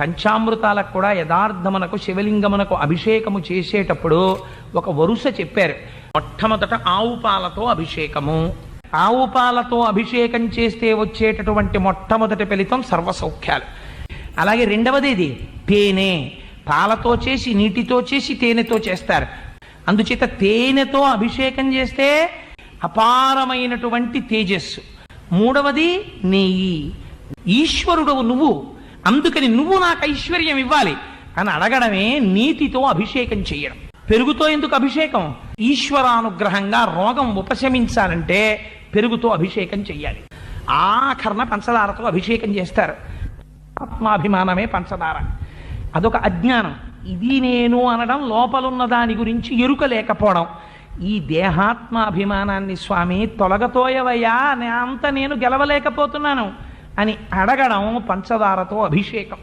పంచామృతాలకు కూడా యథార్థమునకు శివలింగమునకు అభిషేకము చేసేటప్పుడు ఒక వరుస చెప్పారు. మొట్టమొదట ఆవు పాలతో అభిషేకము. ఆవు పాలతో అభిషేకం చేస్తే వచ్చేటటువంటి మొట్టమొదటి ఫలితం సర్వసౌఖ్యాలు. అలాగే రెండవది ఇది తేనె. పాలతో చేసి నీటితో చేసి తేనెతో చేస్తారు. అందుచేత తేనెతో అభిషేకం చేస్తే అపారమైనటువంటి తేజస్సు. మూడవది నెయ్యి. ఈశ్వరుడవు నువ్వు అందుకని నువ్వు నాకు ఐశ్వర్యం ఇవ్వాలి అని అడగడమే నీతితో అభిషేకం చేయడం. పెరుగుతో ఎందుకు అభిషేకం? ఈశ్వరానుగ్రహంగా రోగం ఉపశమించాలంటే పెరుగుతో అభిషేకం చెయ్యాలి. ఆఖరణ పంచదారతో అభిషేకం చేస్తారు. ఆత్మాభిమానమే పంచదార. అదొక అజ్ఞానం. ఇది నేను అనడం లోపలున్న దాని గురించి ఎరుక లేకపోవడం ఈ దేహాత్మాభిమానాన్ని స్వామి తొలగతోయవయ్యా అంత నేను గెలవలేకపోతున్నాను. అని అడగడం పంచదారతో అభిషేకం.